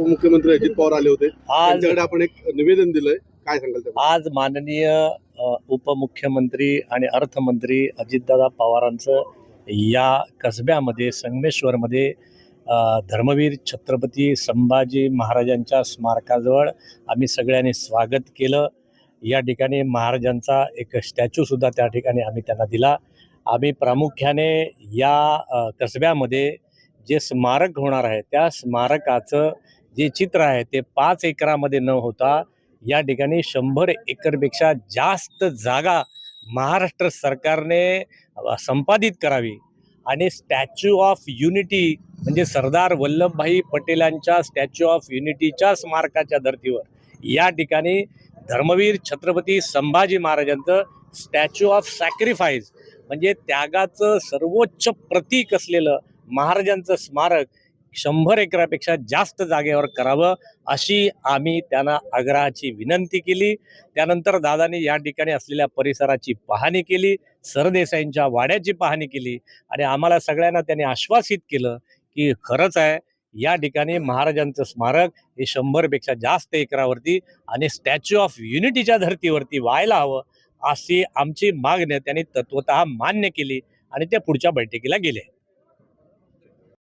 उपमुख्यमंत्री अजित पवार आले होते. आज त्यांच्याकडे आपण एक निवेदन दिलंय. काय सांगाल आज माननीय उपमुख्यमंत्री आणि अर्थमंत्री अजितदादा पवारांचं या कसब्यामध्ये संगमेश्वरमध्ये धर्मवीर छत्रपती संभाजी महाराजांच्या स्मारकाजवळ आम्ही सगळ्यांनी स्वागत केलं. या ठिकाणी महाराजांचा एक स्टॅच्यूसुद्धा त्या ठिकाणी आम्ही त्यांना दिला. आम्ही प्रामुख्याने या कसब्यामध्ये जे स्मारक होणार आहे त्या स्मारकाचं जे चित्र आहे ते पाच एकरामध्ये न होता या ठिकाणी शंभर एकरपेक्षा जास्त जागा महाराष्ट्र सरकारने संपादित करावी. आणि स्टॅच्यू ऑफ युनिटी म्हणजे सरदार वल्लभभाई पटेलांच्या स्टॅच्यू ऑफ युनिटीच्या स्मारकाच्या धर्तीवर या ठिकाणी धर्मवीर छत्रपती संभाजी महाराजांचं स्टॅच्यू ऑफ सॅक्रिफाईस म्हणजे त्यागाचं सर्वोच्च प्रतीक असलेलं महाराजांचं स्मारक शंभर एकरापेक्षा जास्त जागेवर करावं अशी आम्ही त्यांना आग्रहाची विनंती केली. त्यानंतर दादानी या ठिकाणी असलेल्या परिसराची पाहणी केली सरदेसाईंच्या वाड्याची पाहणी केली आणि आम्हाला सगळ्यांना त्यांनी आश्वासित केलं की खरंच आहे या ठिकाणी महाराजांचं स्मारक हे शंभरपेक्षा जास्त एकरावरती आणि स्टॅच्यू ऑफ युनिटीच्या धर्तीवरती व्हायला हवं अशी आमची मागणी त्यांनी तत्वत मान्य केली आणि त्या पुढच्या बैठकीला गेले.